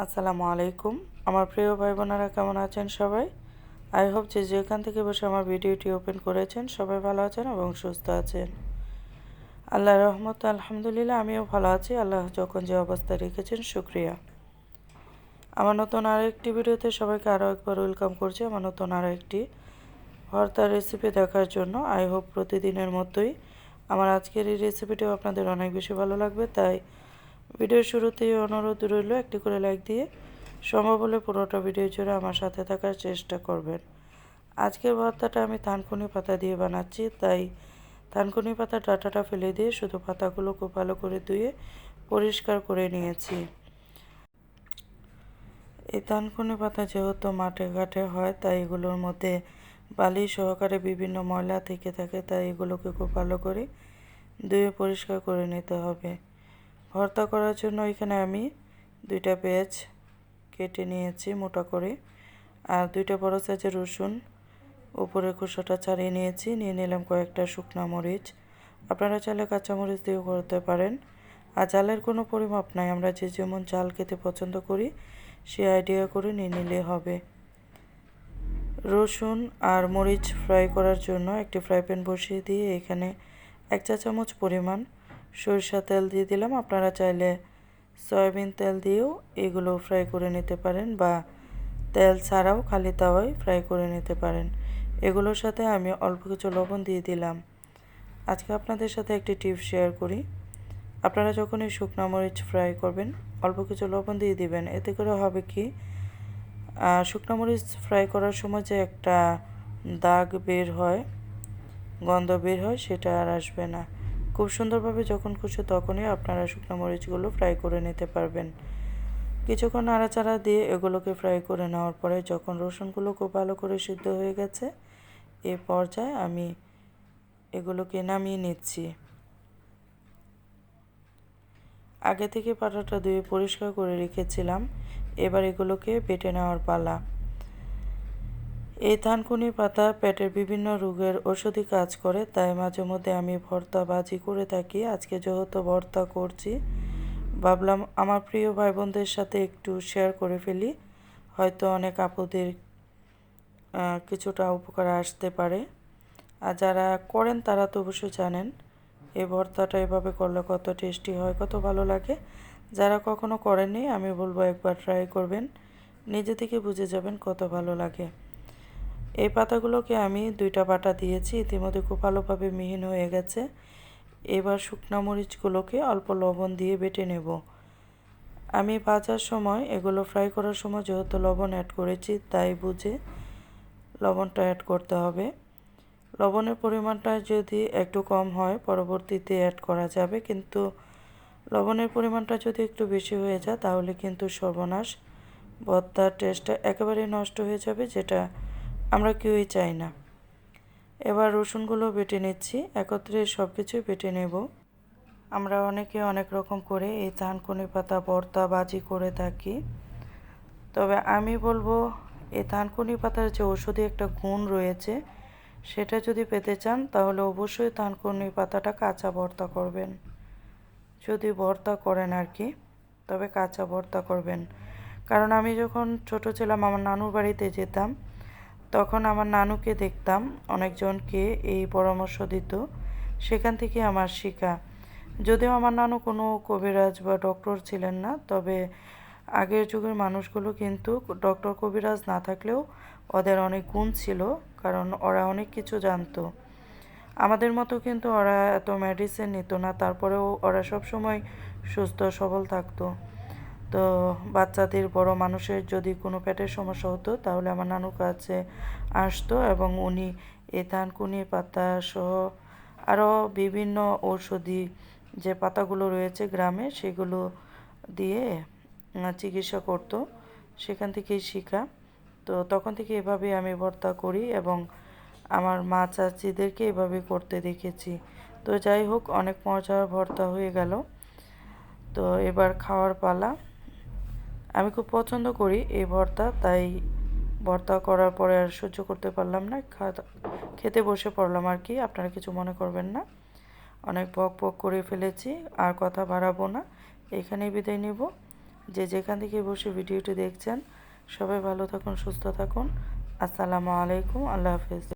আসসালামু আলাইকুম। আমার প্রিয় ভাই বোনেরা কেমন আছেন সবাই? আই হোপ যে যেখান থেকে বসে আমার ভিডিওটি ওপেন করেছেন, সবাই ভালো আছেন এবং সুস্থ আছেন। আল্লাহ রহমত, আলহামদুলিল্লাহ, আমিও ভালো আছি। আল্লাহ যখন যে অবস্থা রেখেছেন, শুক্রিয়া। আমার নতুন আরও একটি ভিডিওতে সবাইকে আরও একবার ওয়েলকাম করছি। আমার নতুন আরও একটি ভর্তার রেসিপি দেখার জন্য। আই হোপ প্রতিদিনের মতোই আমার আজকের এই রেসিপিটিও আপনাদের অনেক বেশি ভালো লাগবে। তাই ভিডিওর শুরুতেই অনুরোধ রইল একটি করে লাইক দিয়ে সম্ভব হলে পুরোটা ভিডিও জুড়ে আমার সাথে থাকার চেষ্টা করবেন। আজকের ভর্তাটা আমি থানকুনি পাতা দিয়ে বানাচ্ছি, তাই থানকুনি পাতার ডাটাটা ফেলে দিয়ে শুধু পাতাগুলো খুব ভালো করে ধুয়ে পরিষ্কার করে নিয়েছি। এই থানকুনি পাতা যেহেতু মাঠে ঘাটে হয়, তাই এগুলোর মধ্যে বালি সহকারে বিভিন্ন ময়লা থেকে থাকে, তাই এগুলোকে খুব ভালো করে ধুয়ে পরিষ্কার করে নিতে হবে। ভর্তা করার জন্য এখানে আমি দুইটা পেঁয়াজ কেটে নিয়েছি মোটা করে, আর দুইটা বড় সাইজের রসুন উপরে খোসাটা ছাড়িয়ে নিয়েছি, নিয়ে নিলাম কয়েকটা শুকনা মরিচ। আপনারা চাইলে কাঁচামরিচ দিয়েও করতে পারেন। আর জালের কোনো পরিমাপ নাই, আমরা যে যেমন জাল খেতে পছন্দ করি, সে আইডিয়া করে নিয়ে নিলে হবে। রসুন আর মরিচ ফ্রাই করার জন্য একটি ফ্রাই প্যান বসিয়ে দিয়ে এখানে এক চা চামচ পরিমাণ সরিষা তেল দিয়ে দিলাম। আপনারা চাইলে সয়াবিন তেল দিয়েও এগুলো ফ্রাই করে নিতে পারেন বা তেল ছাড়াও খালি তাওয়াই ফ্রাই করে নিতে পারেন। এগুলোর সাথে আমি অল্প কিছু লবণ দিয়ে দিলাম। আজকে আপনাদের সাথে একটি টিপ শেয়ার করি। আপনারা যখন এই শুকনো মরিচ ফ্রাই করবেন, অল্প কিছু লবণ দিয়ে দিবেন। এতে করে হবে কি? শুকনো মরিচ ফ্রাই করার সময় যে একটা দাগ বের হয়, গন্ধ বের হয়, সেটা আর আসবে না। খুব সুন্দরভাবে যখন খুশি তখনই আপনারা শুকনো মরিচগুলো ফ্রাই করে নিতে পারবেন। কিছুক্ষণ নাড়াচাড়া দিয়ে এগুলোকে ফ্রাই করে নেওয়ার পরে যখন রসুনগুলো খুব ভালো করে সিদ্ধ হয়ে গেছে, এ পর্যায়ে আমি এগুলোকে নামিয়ে নিচ্ছি। আগে থেকে পাটাটা ধুয়ে পরিষ্কার করে রেখেছিলাম, এবার এগুলোকে বেটে নেওয়ার পালা। এই থানকুনি পাতা পেটের বিভিন্ন রোগের ওষুধি কাজ করে, তাই মাঝে মধ্যে আমি ভর্তা বাজি করে থাকি। আজকে যেহেতু ভর্তা করছি, ভাবলাম আমার প্রিয় ভাই বোনদের সাথে একটু শেয়ার করে ফেলি। হয়তো অনেক আপুদের কিছুটা উপকার আসতে পারে। আর যারা করেন তারা তো অবশ্যই জানেন, এই ভর্তাটা এভাবে করলে কত টেস্টি হয়, কত ভালো লাগে। যারা কখনো করেননি, আমি বলব একবার ট্রাই করবেন। নিজে থেকে বুঝে যাবেন কত ভালো লাগে। এই পাতাগুলোকে আমি দুইটা বাটা দিয়েছি। ইতিমধ্যে খুব ভালোভাবে মিহিন হয়ে গেছে। এবার শুকনো মরিচগুলোকে অল্প লবণ দিয়ে বেটে নেব। আমি ভাজার সময় এগুলো ফ্রাই করার সময় যেহেতু লবণ অ্যাড করেছি, তাই বুঝে লবণটা অ্যাড করতে হবে। লবণের পরিমাণটা যদি একটু কম হয়, পরবর্তীতে অ্যাড করা যাবে। কিন্তু লবণের পরিমাণটা যদি একটু বেশি হয়ে যায়, তাহলে কিন্তু সর্বনাশ। ভর্তার টেস্টটা একেবারেই নষ্ট হয়ে যাবে, যেটা আমরা কেউই চাই না। এবার রসুনগুলো বেটে নিচ্ছি, একত্রে সব কিছুই বেটে নেব। আমরা অনেকে অনেক রকম করে এই থানকুনি পাতা, ভর্তা বাজি করে থাকি। তবে আমি বলব, এই থানকুনি পাতার যে ওষুধি একটা গুণ রয়েছে, সেটা যদি পেতে চান, তাহলে অবশ্যই থানকুনি পাতাটা কাঁচা ভর্তা করবেন। যদি ভর্তা করেন আর কি, তবে কাঁচা ভর্তা করবেন। কারণ আমি যখন ছোট ছিলাম, আমার নানুর বাড়িতে যেতাম তখন আমার নানুকে দেখতাম, অনেকজনকে এই পরামর্শ দিত। সেখান থেকে আমার শেখা যদিও আমার নানু কোনো কবিরাজ বা ডক্টর ছিলেন না, তবে আগের যুগের মানুষগুলো কিন্তু ডক্টর কবিরাজ না থাকলেও ওদের অনেক গুণ ছিল, কারণ ওরা অনেক কিছু জানতো। আমাদের মতো কিন্তু ওরা এত মেডিসিন নিত না, তারপরেও ওরা সব সময় সুস্থ, সবল থাকতো। তো বাচ্চাদের, বড় মানুষের যদি কোনো পেটের সমস্যা হতো, তাহলে আমার নানুর কাছে আসতো এবং উনি এ থানকুনি পাতা সহ আরও বিভিন্ন ঔষধি যে পাতাগুলো রয়েছে গ্রামে, সেগুলো দিয়ে চিকিৎসা করতো। সেখান থেকেই শিখা। তো তখন থেকে এভাবে আমি ভর্তা করি এবং আমার মা চাচিদেরকে এভাবে করতে দেখেছি। তো যাই হোক, অনেক মজার ভর্তা হয়ে গেল। তো এবার খাওয়ার পালা। আমি খুব পছন্দ করি এই ভর্তা, তাই ভর্তা করার পরে আর সহ্য করতে পারলাম না খেতে বসে পড়লাম আর কি, আপনারা কিছু মনে করবেন না। অনেক বক বক করে ফেলেছি, আর কথা বাড়াবো না, এখানেই বিদায় নেব। যে যেখান থেকে বসে ভিডিওটি দেখছেন, সবাই ভালো থাকুন, সুস্থ থাকুন। আসসালামু আলাইকুম, আল্লাহ হাফেজ।